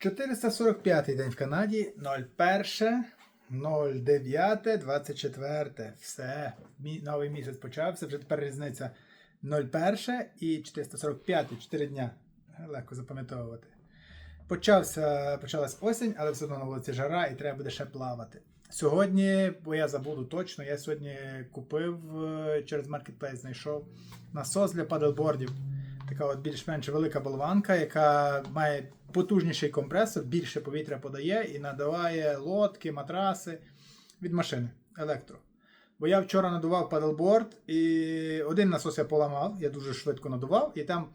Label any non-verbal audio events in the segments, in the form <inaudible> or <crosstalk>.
445 день в Канаді, 01, 09, 24. Все. Мі- Новий місяць почався, вже тепер різниця 01 і 445, 4 дня. Легко запам'ятовувати. Почався, почалась осінь, але все одно на вулиці жара і треба буде ще плавати. Сьогодні, бо я забуду точно, я сьогодні купив е, через Marketplace, знайшов насос для паделбордів. Така от більш-менш велика болванка, яка має потужніший компресор, більше повітря подає і надаває лодки, матраси від машини електро. Бо я вчора надував паделборд, і один насос я поламав, я дуже швидко надував, і там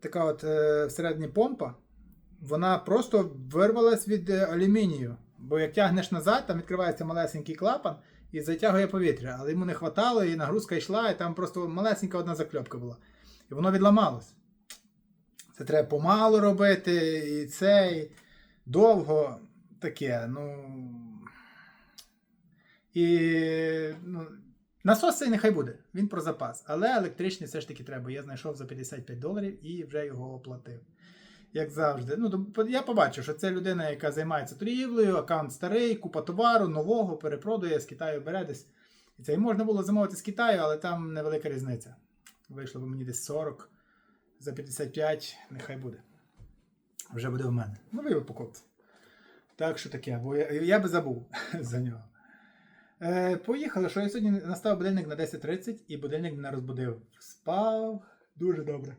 така от е, всередині помпа, вона просто вирвалась від е, алюмінію. Бо як тягнеш назад, там відкривається малесенький клапан і затягує повітря. Але йому не хватало, і нагрузка йшла, і там просто малесенька одна закльопка була. І воно відламалось. Це треба помалу робити, і це і довго таке. Ну. І ну, насос цей нехай буде, він про запас. Але електричний все ж таки треба. Я знайшов за 55 доларів і вже його оплатив. Як завжди. Ну, я побачив, що це людина, яка займається торгівлею, аккаунт старий, купа товару, нового, перепродує, з Китаю бере десь. І це і можна було замовити з Китаю, але там невелика різниця. Вийшло б мені десь 40 за 55, нехай буде. Вже буде в мене. Новий упаковці. Так що таке, бо я, я би забув <laughs> за нього. Е, поїхали, що я сьогодні настав будильник на 10.30 і будильник мене розбудив. Спав дуже добре.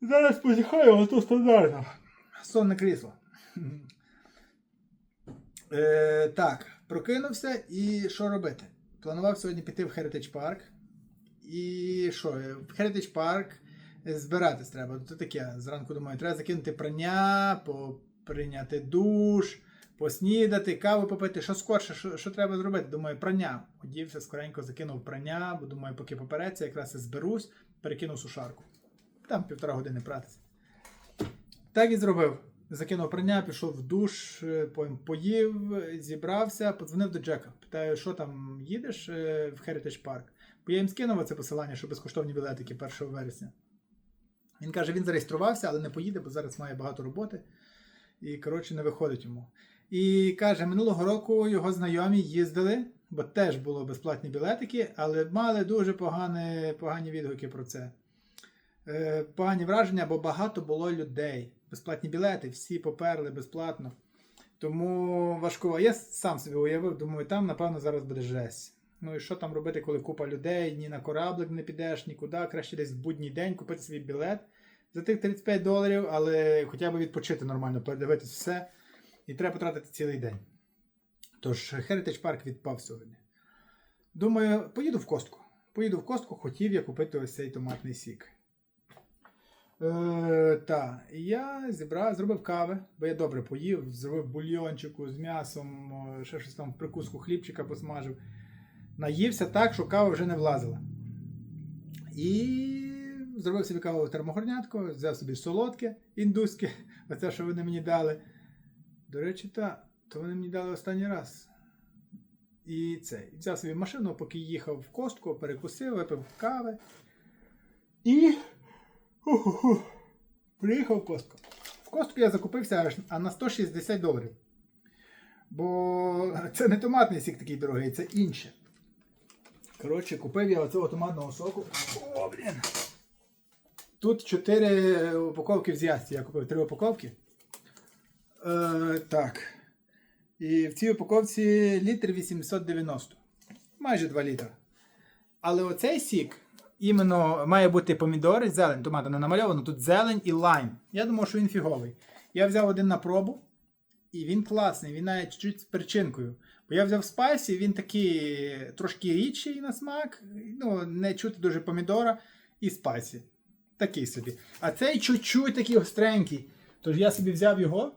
Зараз позіхаю, але то стандартно. Сонне крісло. Е, так, прокинувся і що робити? Планував сьогодні піти в Heritage Park. І що, в Heritage Park збиратись треба. Це таке. Зранку думаю, треба закинути прання, прийняти душ, поснідати, каву попити. Що скорше, що, що треба зробити? Думаю, прання. Одівся, скоренько закинув прання, бо думаю, поки попереться, якраз і зберусь, перекинув сушарку. Там півтора години пратися. Так і зробив. Закинув прання, пішов в душ, е, поїв, зібрався, подзвонив до Джека. Питаю, що там їдеш е, в Heritage Park? Бо я їм скинув це посилання, що безкоштовні білетики 1 вересня. Він каже, він зареєструвався, але не поїде, бо зараз має багато роботи. І, коротше, не виходить йому. І каже, минулого року його знайомі їздили, бо теж було безплатні білетики, але мали дуже погані, погані відгуки про це. Е, погані враження, бо багато було людей. Безплатні білети, всі поперли безплатно. Тому важко. Я сам собі уявив, думаю, там, напевно, зараз буде жесть. Ну і що там робити, коли купа людей, ні на кораблик не підеш, нікуди. Краще десь в будній день купити свій білет за тих 35 доларів, але хоча б відпочити нормально, передивитись все. І треба потратити цілий день. Тож, Heritage Park відпав сьогодні. Думаю, поїду в костку. Поїду в костку, хотів я купити ось цей томатний сік. Е, та, я зібрав, зробив кави, бо я добре поїв, зробив бульйончику з м'ясом, е, ще щось там в прикуску хлібчика посмажив. Наївся так, що кава вже не влазила. І зробив собі каву термогорнятку, взяв собі солодке індуське, <laughs> оце, що вони мені дали. До речі, та, то вони мені дали останній раз. І це. Взяв собі машину, поки їхав в костку, перекусив, випив кави. І. Ху-ху-ху. Приїхав в костку. В костку я закупився аж на 160 доларів. Бо <laughs> це не томатний сік такий дорогий, це інше. Коротше, купив я оцього томатного соку. О, блін. Тут 4 упаковки в з'язці. Я купив 3 упаковки. Е, так. І в цій упаковці літр 890. Майже 2 літра. Але оцей сік іменно має бути помідори, зелень, томата не намальовано, тут зелень і лайм. Я думав, що він фіговий. Я взяв один на пробу, і він класний, він навіть чуть з перчинкою. Бо я взяв спайсі, він такий трошки рідший на смак, ну, не чути дуже помідора і спайсі. Такий собі. А цей чуть-чуть такий остренький. Тож я собі взяв його.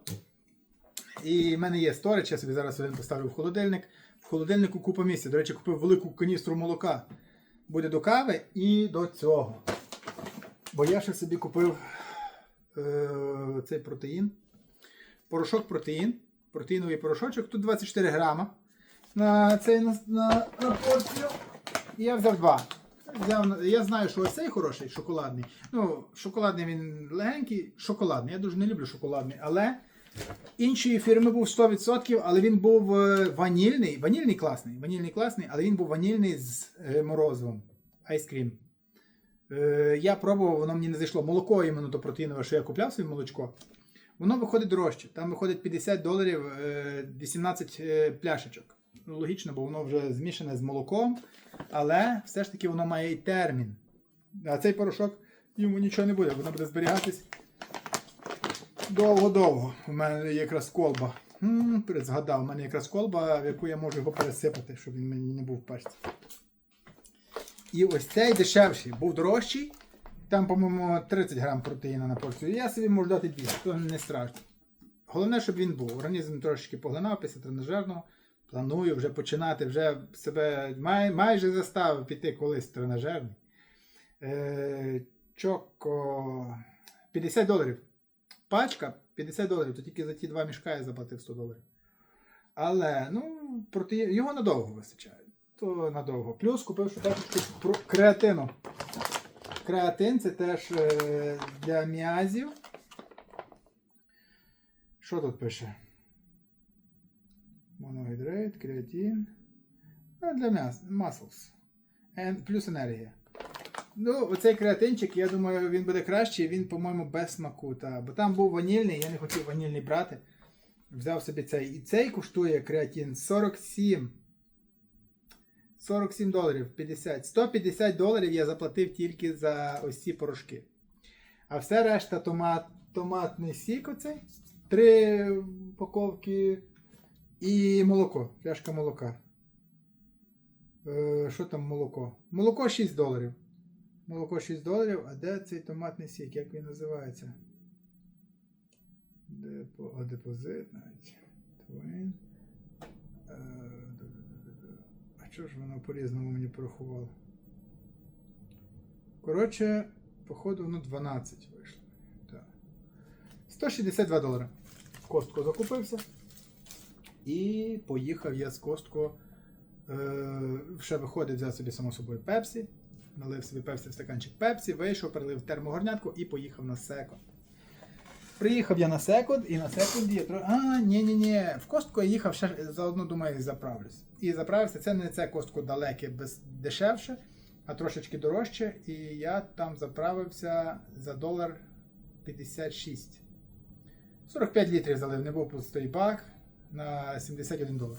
І в мене є сторич, я собі зараз один поставлю в холодильник. В холодильнику купа місця. До речі, купив велику каністру молока. Буде до кави і до цього. Бо я ще собі купив е, цей протеїн. Порошок протеїн. Протеїновий порошочок. Тут 24 грама на цей на, на, на порцію. І я взяв два. Взяв, я знаю, що ось цей хороший, шоколадний. Ну, шоколадний він легенький, шоколадний. Я дуже не люблю шоколадний, але іншої фірми був 100%, але він був е, ванільний. Ванільний класний, ванільний класний, але він був ванільний з е, морозивом. Айскрім. Е, я пробував, воно мені не зайшло. Молоко іменно то протеїнове, що я купляв собі молочко. Воно виходить дорожче. Там виходить 50 доларів е, 18 е, пляшечок. Ну, логічно, бо воно вже змішане з молоком, але все ж таки воно має і термін. А цей порошок йому нічого не буде, воно буде зберігатись довго-довго. У мене якраз колба. Згадав, у мене якраз колба, в яку я можу його пересипати, щоб він мені не був в пачці. І ось цей дешевший був дорожчий. Там, по-моєму, 30 грам протеїна на порцію. Я собі можу дати 200, то не страшно. Головне, щоб він був. Організм трошечки поглинав після тренажерного. Планую вже починати, вже себе май, майже заставив піти колись тренажерний. Е, чоко 50 доларів. Пачка 50 доларів, то тільки за ті два мішка я заплатив 100 доларів. Але ну, проти... його надовго вистачає. То надовго. Плюс купив про- креатину. Креатин це теж е, для м'язів. Що тут пише? Моногідрат, креатин. Ну, для м'яс, muscles. Плюс енергія. Ну, оцей креатинчик, я думаю, він буде кращий, він, по-моєму, без смаку. Та, бо там був ванільний, я не хотів ванільний брати. Взяв собі цей. І цей коштує креатин 47. 47 доларів 50. 150 доларів я заплатив тільки за ось ці порошки. А все решта томат, томатний сік оцей. Три упаковки і молоко. Пляшка молока. Е, що там молоко? Молоко 6 доларів. Молоко 6 доларів, а де цей томатний сік? Як він називається? Депо, депозит навіть. Твин. Е, чого ж воно по-різному мені порахувало? Коротше, походу, воно 12 вийшло. Так. 162 долари. Костку закупився. І поїхав я з Костко. Е, ще виходив, взяв собі само собою пепсі. Налив собі пепсі в стаканчик пепсі, вийшов, перелив термогорнятку і поїхав на секонд. Приїхав я на секунд, і на секунді я. А, ні, ні, ні. В костку я їхав ще заодно думаю, заправлюсь. І заправився. Це не це костку далеке, без дешевше, а трошечки дорожче. І я там заправився за долар 56. 45 літрів залив, не був пустий бак на 71 долар.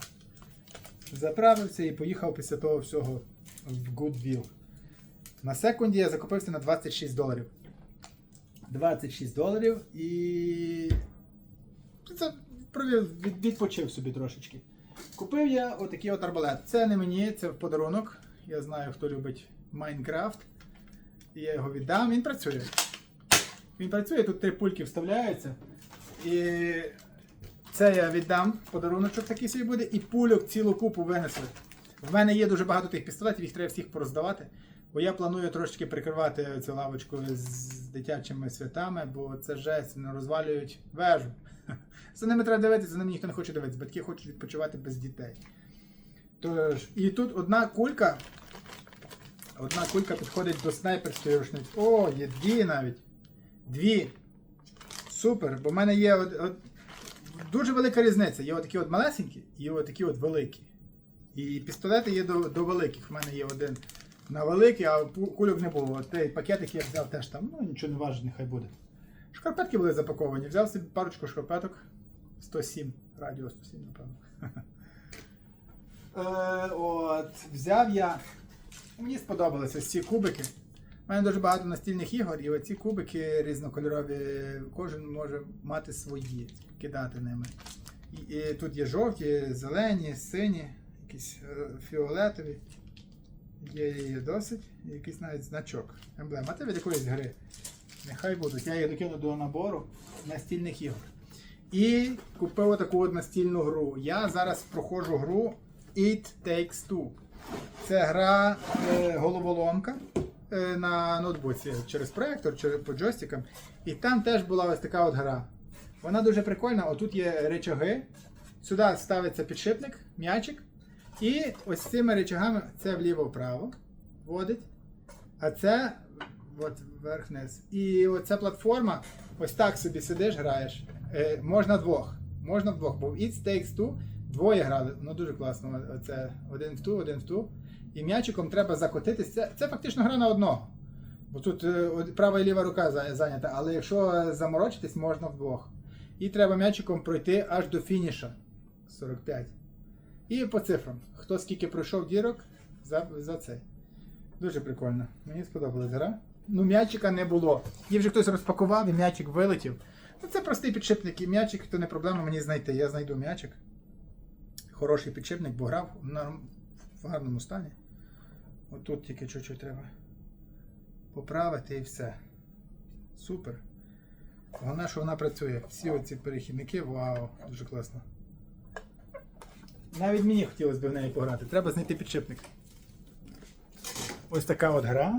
Заправився і поїхав після того всього в Goodwill. На секунді я закупився на 26 доларів. 26 доларів і це від- відпочив собі трошечки. Купив я отакий от арбалет. Це не мені, це в подарунок. Я знаю, хто любить Майнкрафт. І я його віддам. Він працює. Він працює, тут три пульки вставляються. І це я віддам. Подаруночок такий собі буде. І пульок цілу купу винесли. В мене є дуже багато тих пістолетів, їх треба всіх пороздавати. Бо я планую трошечки прикривати цю лавочку з дитячими святами, бо це жесть, вони розвалюють вежу. <laughs> За ними треба дивитися, за ними ніхто не хоче дивитися. Батьки хочуть відпочивати без дітей. Тож, і тут одна кулька. Одна кулька підходить до снайперської рушниці. О, є дві навіть. Дві. Супер. Бо в мене є от, от, дуже велика різниця. Є отакі от малесенькі і отакі от великі. І пістолети є до, до великих. У мене є один на великий, а кульок не було. Той пакетик я взяв теж там, ну нічого не важить, нехай буде. Шкарпетки були запаковані. Взяв собі парочку шкарпеток. 107. Радіо 107, напевно. <laughs> Е, от, взяв я. Мені сподобалися ці кубики. У мене дуже багато настільних ігор, і оці кубики різнокольорові, кожен може мати свої, кидати ними. І, і тут є жовті, зелені, сині, якісь е, фіолетові. Є її досить, якийсь навіть значок. Емблема. Це від якоїсь гри. Нехай будуть. Я її докину до набору настільних ігор. І купив таку от настільну гру. Я зараз проходжу гру It Takes Two. Це гра е, головоломка е, на ноутбуці через проектор, через по джойстикам. І там теж була ось така от гра. Вона дуже прикольна. Отут є речаги. Сюди ставиться підшипник, м'ячик. І ось цими речагами це вліво-вправо водить. А це от вверх-вниз. І оця платформа, ось так собі сидиш, граєш. Е, можна двох. Можна вдвох, бо в It Takes Two двоє грали. Ну дуже класно. Оце один в ту, один в ту. І м'ячиком треба закотитись. Це, це фактично гра на одного. Бо тут е, права і ліва рука зайнята, але якщо заморочитись, можна вдвох. І треба м'ячиком пройти аж до фініша 45. І по цифрам. Хто скільки пройшов дірок за, за цей. Дуже прикольно. Мені сподобалась гра. Ну, м'ячика не було. Її вже хтось розпакував і м'ячик вилетів. Ну, це простий підшипник і м'ячик, то не проблема мені знайти. Я знайду м'ячик. Хороший підшипник, бо грав в гарному стані. Отут тільки чуть-чуть треба поправити і все. Супер. Головне, що вона працює. Всі оці перехідники, вау, дуже класно. Навіть мені хотілося б в неї пограти. Треба знайти підшипник. Ось така от гра.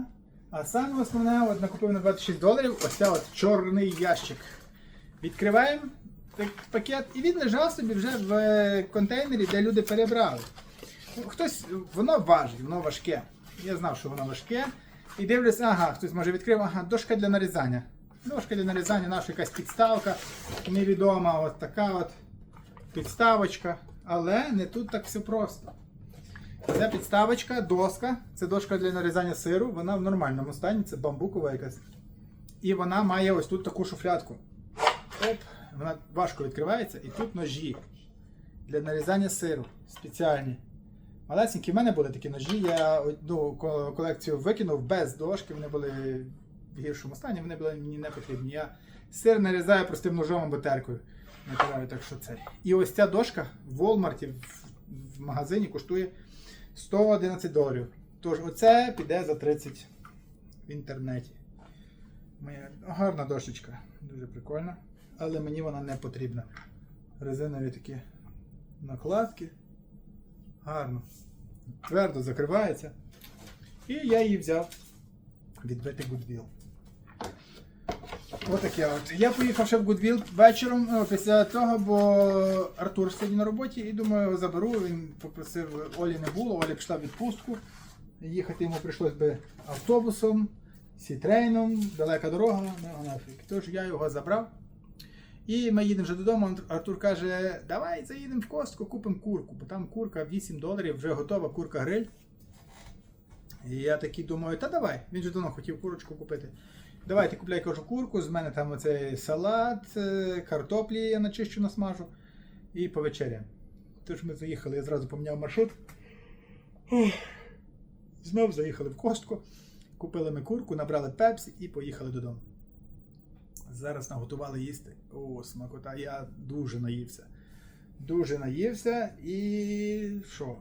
А саме основне, от накупив на 26 доларів, ось ця от чорний ящик. Відкриваємо пакет, і він лежав собі вже в е, контейнері, де люди перебрали. Ну, Хтось, воно важить, воно важке. Я знав, що воно важке. І дивлюсь, ага, хтось може відкрив, ага, дошка для нарізання. Дошка для нарізання, наша якась підставка, невідома, от така от підставочка. Але не тут так все просто. Це підставочка, доска, це дошка для нарізання сиру, вона в нормальному стані, це бамбукова якась. І вона має ось тут таку шуфлятку. Оп, вона важко відкривається, і тут ножі для нарізання сиру спеціальні. Малесенькі в мене були такі ножі. Я одну колекцію викинув без дошки, вони були в гіршому стані, вони були мені не потрібні. Я сир нарізаю простим ножом або. Натираю, так що це. І ось ця дошка в Walmart в, в магазині коштує 111 доларів. Тож оце піде за 30 в інтернеті. Моя гарна дошечка, дуже прикольна. Але мені вона не потрібна. Резинові такі накладки. Гарно. Твердо закривається. І я її взяв відбити Goodwill. Отаке от. Я поїхав ще в Goodwill вечором е, після того, бо Артур сьогодні на роботі і думаю, його заберу. Він попросив, Олі не було, Оля пішла в відпустку. Їхати йому прийшлось би автобусом, сітрейном, далека дорога, ну, нафіг. Тож я його забрав. І ми їдемо вже додому. Артур каже, давай заїдемо в костку, купимо курку, бо там курка 8 доларів, вже готова курка гриль. І я такий думаю, та давай, він же давно хотів курочку купити. Давайте купляй кажу курку, з мене там оцей салат, е, картоплі я начищу, насмажу і повечеряємо. Тож ми заїхали, я зразу поміняв маршрут. Ух. Знов заїхали в костку, купили ми курку, набрали пепсі і поїхали додому. Зараз наготували їсти. О, смакота, я дуже наївся. Дуже наївся і що?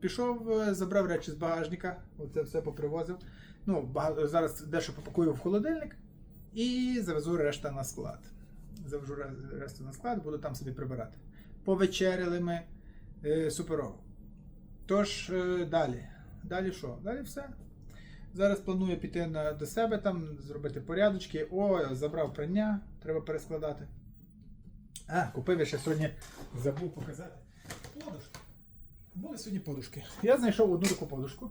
Пішов, е, забрав речі з багажника, оце все попривозив. Ну, зараз дещо попакую в холодильник і завезу решта на склад. Завезу решту на склад, буду там собі прибирати. Повечеряли ми е, суперово. Тож, е, далі. Далі що? Далі все. Зараз планую піти на, до себе там, зробити порядочки. О, забрав прання, треба перескладати. А, купив я ще сьогодні, забув показати. Були сьогодні подушки. Я знайшов одну таку подушку.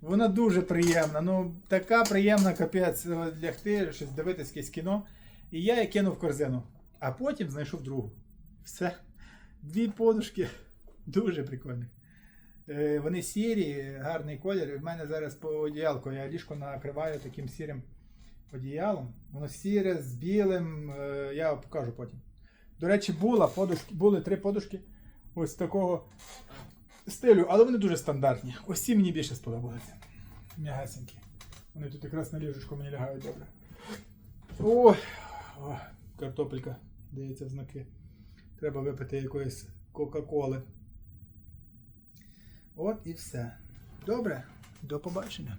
Вона дуже приємна. Ну, така приємна капець лягти, щось дивитись якесь кіно. І я її кинув в корзину. А потім знайшов другу. Все. Дві подушки. Дуже прикольні. Е, Вони сірі, гарний колір. В мене зараз по одіялку. Я ліжко накриваю таким сірим одіялом. Воно сіре з білим. е, Я покажу потім. До речі, була подушки, були три подушки ось такого стилю, але вони дуже стандартні. Ось ці мені більше сподобалися. М'ягасенькі. Вони тут якраз на ліжечку мені лягають добре. О, о, картопелька, дається в знаки. Треба випити якоїсь Кока-Коли. От і все. Добре, до побачення.